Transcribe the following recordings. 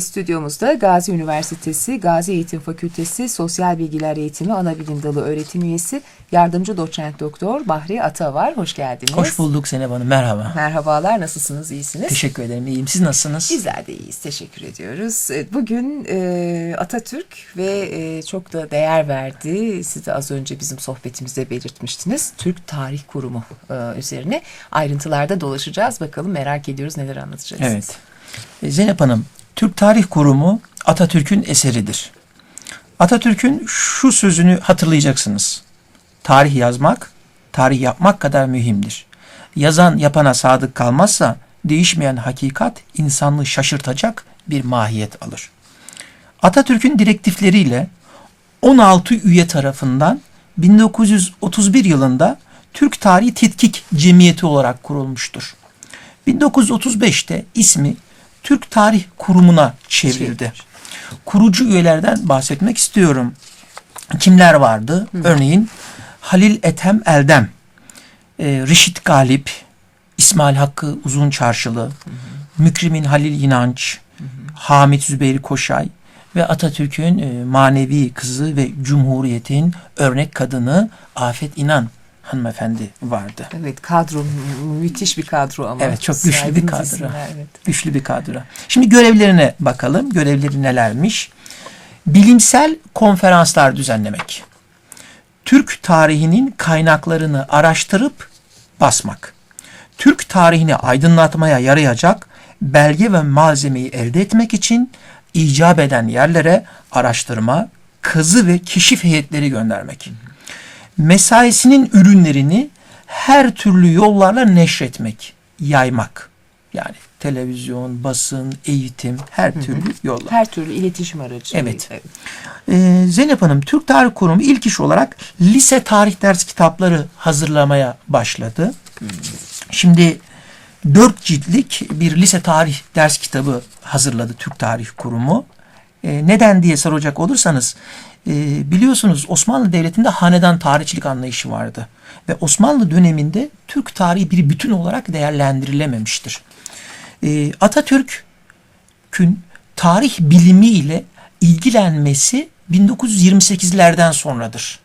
Stüdyomuzda Gazi Üniversitesi Gazi Eğitim Fakültesi Sosyal Bilgiler Eğitimi Anabilim Dalı öğretim üyesi yardımcı doçent doktor Bahri Ata var. Hoş geldiniz. Hoş bulduk Zeynep Hanım. Merhaba. Merhabalar, nasılsınız? İyisiniz? Teşekkür ederim. İyiyim. Siz nasılsınız? Bizler de iyiyiz. Teşekkür ediyoruz. E, Bugün e, Atatürk ve e, çok da değer verdi. Siz de az önce bizim sohbetimizde belirtmiştiniz. Türk Tarih Kurumu e, üzerine ayrıntılarda dolaşacağız. Bakalım merak ediyoruz neler anlatacaksınız. Evet. E, Zeynep Hanım, Türk Tarih Kurumu Atatürk'ün eseridir. Atatürk'ün şu sözünü hatırlayacaksınız. Tarih yazmak, tarih yapmak kadar mühimdir. Yazan yapana sadık kalmazsa değişmeyen hakikat insanlığı şaşırtacak bir mahiyet alır. Atatürk'ün direktifleriyle 16 üye tarafından 1931 yılında Türk Tarihi Tetkik Cemiyeti olarak kurulmuştur. 1935'te ismi Türk Tarih Kurumu'na çevrildi. Kurucu üyelerden bahsetmek istiyorum. Kimler vardı? Örneğin Halil Ethem Eldem, e, Reşit Galip, İsmail Hakkı Uzun Çarşılı, Mükrimin Halil İnanç, Hamit Zübeyir Koşay ve Atatürk'ün e, manevi kızı ve Cumhuriyet'in örnek kadını Afet İnan hanımefendi vardı. Evet kadro mü- müthiş bir kadro ama. Evet, çok güçlü bir kadro. isimler, Evet. Güçlü bir kadro. Şimdi görevlerine bakalım. Görevleri nelermiş? Bilimsel konferanslar düzenlemek. Türk tarihinin kaynaklarını araştırıp basmak. Türk tarihini aydınlatmaya yarayacak belge ve malzemeyi elde etmek için icap eden yerlere araştırma, kazı ve keşif heyetleri göndermek. Mesaisinin ürünlerini her türlü yollarla neşretmek, yaymak. Yani televizyon, basın, eğitim, her türlü yollar. Her türlü iletişim aracı. Evet. Ee, Zeynep Hanım Türk Tarih Kurumu ilk iş olarak lise tarih ders kitapları hazırlamaya başladı. Şimdi dört ciltlik bir lise tarih ders kitabı hazırladı Türk Tarih Kurumu. Ee, neden diye soracak olursanız e, biliyorsunuz Osmanlı Devleti'nde hanedan tarihçilik anlayışı vardı. Ve Osmanlı döneminde Türk tarihi bir bütün olarak değerlendirilememiştir. Ee, Atatürk'ün tarih bilimiyle ilgilenmesi 1928'lerden sonradır.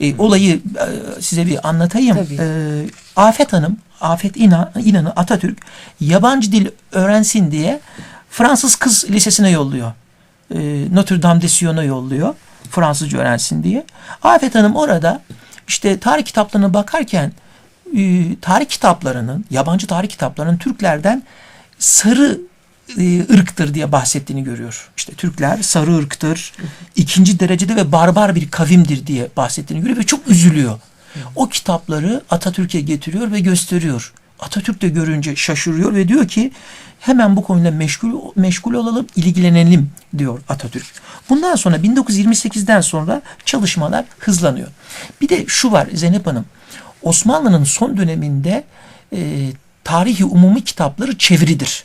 E, olayı e, size bir anlatayım. Tabii. E, Afet Hanım, Afet İnan, İnan'ı Atatürk yabancı dil öğrensin diye Fransız kız lisesine yolluyor. E, Notre Dame de Sion'a yolluyor. Fransızca öğrensin diye. Afet Hanım orada işte tarih kitaplarına bakarken e, tarih kitaplarının, yabancı tarih kitaplarının Türklerden sarı e, ırktır diye bahsettiğini görüyor. İşte Türkler sarı ırktır, ikinci derecede ve barbar bir kavimdir diye bahsettiğini görüyor ve çok üzülüyor. O kitapları Atatürk'e getiriyor ve gösteriyor. Atatürk de görünce şaşırıyor ve diyor ki hemen bu konuyla meşgul meşgul olalım, ilgilenelim diyor Atatürk. Bundan sonra 1928'den sonra çalışmalar hızlanıyor. Bir de şu var Zeynep Hanım. Osmanlı'nın son döneminde e, tarihi umumi kitapları çeviridir.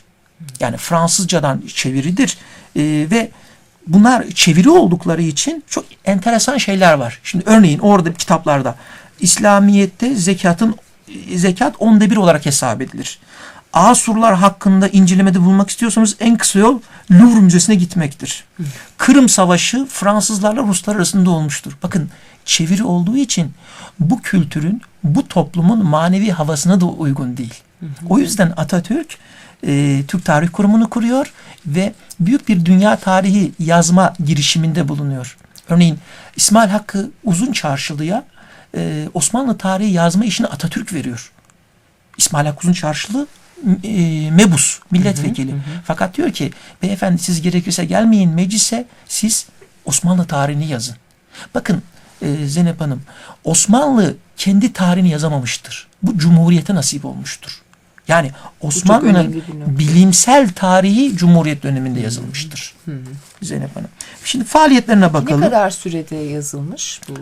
Yani Fransızcadan çeviridir E, ve bunlar çeviri oldukları için çok enteresan şeyler var. Şimdi örneğin orada kitaplarda İslamiyet'te zekatın zekat onda bir olarak hesap edilir. Asurlar hakkında incelemede bulmak istiyorsanız en kısa yol Louvre Müzesi'ne gitmektir. Kırım Savaşı Fransızlarla Ruslar arasında olmuştur. Bakın çeviri olduğu için bu kültürün, bu toplumun manevi havasına da uygun değil. O yüzden Atatürk e, Türk Tarih Kurumu'nu kuruyor ve büyük bir dünya tarihi yazma girişiminde bulunuyor. Örneğin İsmail Hakkı Uzun Çarşılı'ya e, Osmanlı tarihi yazma işini Atatürk veriyor. İsmail Hakkı Uzun Çarşılı e, mebus, milletvekili. Fakat diyor ki beyefendi siz gerekirse gelmeyin meclise siz Osmanlı tarihini yazın. Bakın e, Zeynep Hanım Osmanlı kendi tarihini yazamamıştır. Bu Cumhuriyete nasip olmuştur. Yani Osmanlı'nın bilimsel tarihi Cumhuriyet döneminde yazılmıştır. Zeynep Hanım. Şimdi faaliyetlerine bakalım. Ne kadar sürede yazılmış bu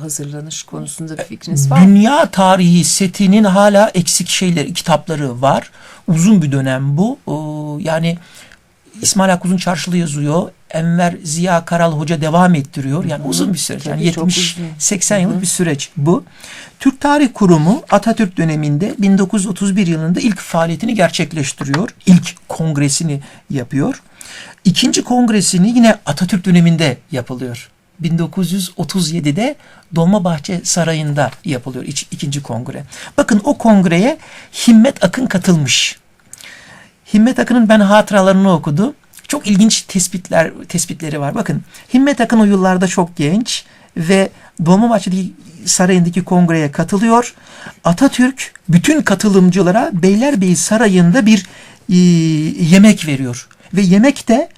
hazırlanış konusunda bir fikriniz var mı? Dünya tarihi setinin hala eksik şeyleri, kitapları var. Uzun bir dönem bu. Yani İsmail Hakkı Uzun Çarşılı yazıyor. Enver Ziya Karal Hoca devam ettiriyor. Yani uzun bir süreç. Yani Tabii, çok 70-80 yıllık bir süreç bu. Türk Tarih Kurumu Atatürk döneminde 1931 yılında ilk faaliyetini gerçekleştiriyor. İlk kongresini yapıyor. İkinci kongresini yine Atatürk döneminde yapılıyor. 1937'de Dolmabahçe Sarayı'nda yapılıyor ikinci kongre. Bakın o kongreye Himmet Akın katılmış. Himmet Akın'ın ben hatıralarını okudum. Çok ilginç tespitler tespitleri var. Bakın Himmet Akın o yıllarda çok genç ve Dolmabahçe'deki sarayındaki kongreye katılıyor. Atatürk bütün katılımcılara Beylerbeyi Sarayı'nda bir e, yemek veriyor. Ve yemekte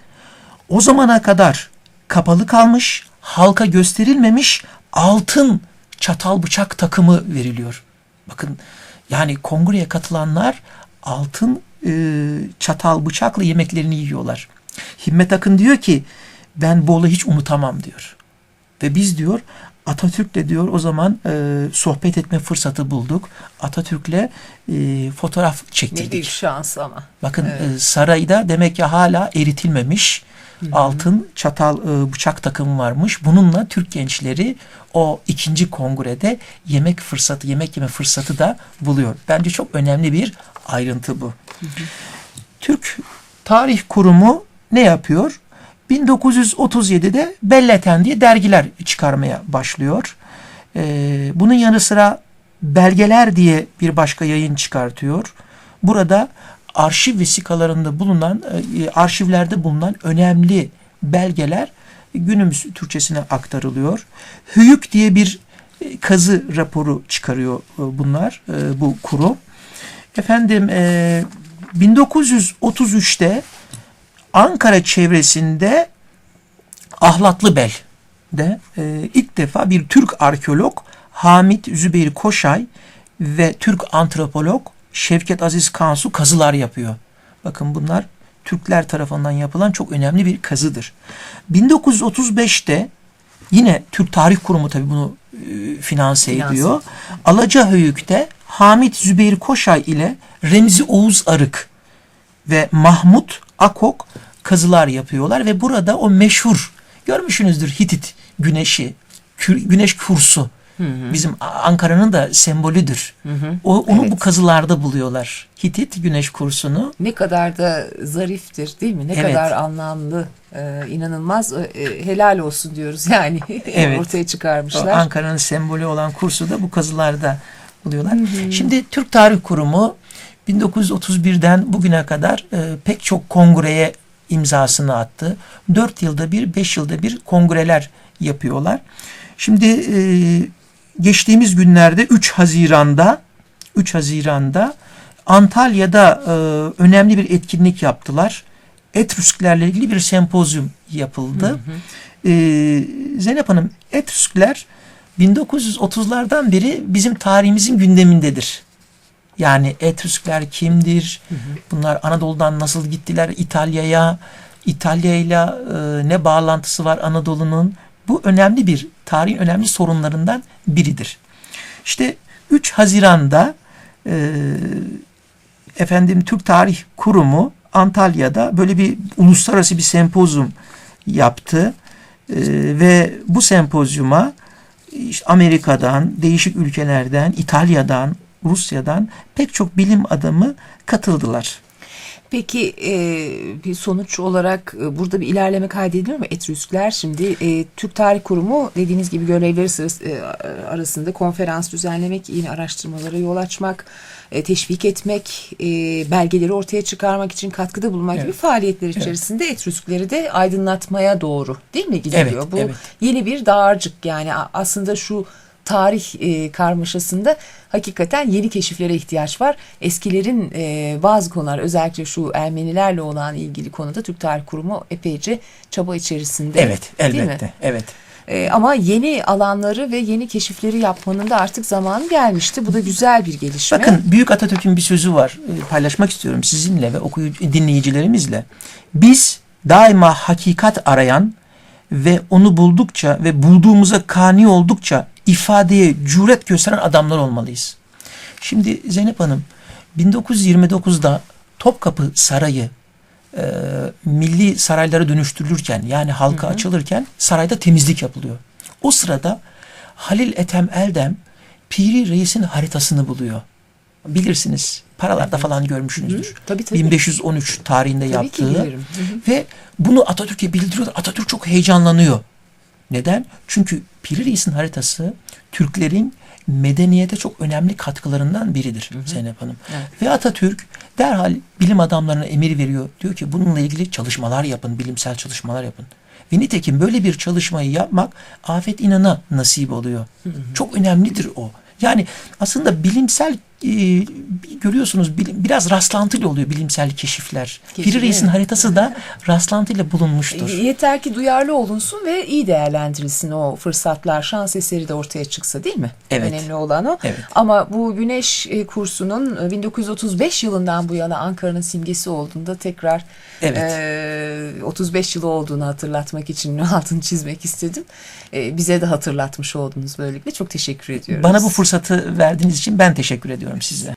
o zamana kadar kapalı kalmış, halka gösterilmemiş altın çatal bıçak takımı veriliyor. Bakın yani kongreye katılanlar altın e, çatal bıçakla yemeklerini yiyorlar. Himmet Akın diyor ki ben olayı hiç unutamam diyor. Ve biz diyor Atatürk'le diyor o zaman e, sohbet etme fırsatı bulduk. Atatürk'le e, fotoğraf Ne çektirdik. büyük şans ama. Bakın Evet. e, sarayda demek ki hala eritilmemiş altın çatal e, bıçak takımı varmış. Bununla Türk gençleri o ikinci kongrede yemek fırsatı, yemek yeme fırsatı da buluyor. Bence çok önemli bir ayrıntı bu. Türk Tarih Kurumu ne yapıyor? 1937'de Belleten diye dergiler çıkarmaya başlıyor. Ee, bunun yanı sıra Belgeler diye bir başka yayın çıkartıyor. Burada arşiv vesikalarında bulunan, e, arşivlerde bulunan önemli belgeler günümüz Türkçesine aktarılıyor. Hüyük diye bir e, kazı raporu çıkarıyor e, bunlar, e, bu kurum. Efendim e, 1933'te Ankara çevresinde Ahlatlıbel'de e, ilk defa bir Türk arkeolog Hamit Zübeyir Koşay ve Türk antropolog Şevket Aziz Kansu kazılar yapıyor. Bakın bunlar Türkler tarafından yapılan çok önemli bir kazıdır. 1935'te yine Türk Tarih Kurumu tabii bunu e, finanse Finanse. ediyor. Alacahöyük'te Hamit Zübeyir Koşay ile Remzi Oğuz Arık ve Mahmut Akok kazılar yapıyorlar ve burada o meşhur görmüşsünüzdür Hitit güneşi, güneş kursu. Bizim A- Ankara'nın da sembolüdür. O, onu Evet. bu kazılarda buluyorlar. Hitit güneş kursunu. Ne kadar da zariftir değil mi? Ne Evet. kadar anlamlı, e, inanılmaz. E, helal olsun diyoruz yani. Evet. Ortaya çıkarmışlar. Ankara'nın sembolü olan kursu da bu kazılarda buluyorlar. Şimdi Türk Tarih Kurumu 1931'den bugüne kadar e, pek çok kongreye imzasını attı. 4 yılda bir, 5 yılda bir kongreler yapıyorlar. Şimdi e, geçtiğimiz günlerde 3 Haziran'da 3 Haziran'da Antalya'da e, önemli bir etkinlik yaptılar. Etrüsklerle ilgili bir sempozyum yapıldı. E, Zeynep Hanım, Etrüskler 1930'lardan beri bizim tarihimizin gündemindedir. Yani Etrüskler kimdir? Bunlar Anadolu'dan nasıl gittiler İtalya'ya? İtalya'yla e, ne bağlantısı var Anadolu'nun? Bu önemli bir tarihin önemli sorunlarından biridir. İşte 3 Haziran'da e, efendim Türk Tarih Kurumu Antalya'da böyle bir uluslararası bir sempozyum yaptı. E, ve bu sempozyuma işte Amerika'dan, değişik ülkelerden, İtalya'dan, Rusya'dan pek çok bilim adamı katıldılar. Peki e, bir sonuç olarak e, burada bir ilerleme kaydediliyor mu? Etrüskler şimdi e, Türk Tarih Kurumu dediğiniz gibi görevleri sırası, e, arasında konferans düzenlemek, yeni araştırmalara yol açmak, e, teşvik etmek, e, belgeleri ortaya çıkarmak için katkıda bulunmak gibi Evet. faaliyetler içerisinde Etrüskleri de aydınlatmaya doğru değil mi gidiliyor? Evet, Bu evet. yeni bir dağarcık yani aslında şu tarih e, karmaşasında hakikaten yeni keşiflere ihtiyaç var. Eskilerin e, bazı konular özellikle şu Ermenilerle olan ilgili konuda Türk Tarih Kurumu epeyce çaba içerisinde. Evet, elbette. Evet. E, ama yeni alanları ve yeni keşifleri yapmanın da artık zamanı gelmişti. Bu da güzel bir gelişme. Bakın Büyük Atatürk'ün bir sözü var. E, Paylaşmak istiyorum sizinle ve okuyucu dinleyicilerimizle. Biz daima hakikat arayan ve onu buldukça ve bulduğumuza kani oldukça ifadeye cüret gösteren adamlar olmalıyız. Şimdi Zeynep Hanım 1929'da Topkapı Sarayı e, milli saraylara dönüştürülürken yani halka açılırken sarayda temizlik yapılıyor. O sırada Halil Ethem Eldem Piri Reis'in haritasını buluyor. Bilirsiniz paralarda falan görmüşsünüzdür. Tabii tabii. 1513 tarihinde Tabii yaptığı. Hı hı. ve bunu Atatürk'e bildiriyorlar. Atatürk çok heyecanlanıyor. Neden? Çünkü Piri Reis'in haritası Türklerin medeniyete çok önemli katkılarından biridir Zeynep Hanım. Evet. Ve Atatürk derhal bilim adamlarına emir veriyor. Diyor ki bununla ilgili çalışmalar yapın, bilimsel çalışmalar yapın. Ve nitekim böyle bir çalışmayı yapmak Afet İnan'a nasip oluyor. Çok önemlidir o. Yani aslında bilimsel e, görüyorsunuz biraz rastlantılı oluyor bilimsel keşifler. Keşif, Piri Reis'in haritası da rastlantıyla bulunmuştur. Yeter ki duyarlı olunsun ve iyi değerlendirilsin o fırsatlar, şans eseri de ortaya çıksa değil mi? Evet. Önemli olan o. Evet. Ama bu güneş e, kursunun e, 1935 yılından bu yana Ankara'nın simgesi olduğunda tekrar Evet. e, 35 yılı olduğunu hatırlatmak için altını çizmek istedim. E, bize de hatırlatmış oldunuz böylelikle. Çok teşekkür ediyoruz. Bana bu fırsatı verdiğiniz için ben teşekkür ediyorum size.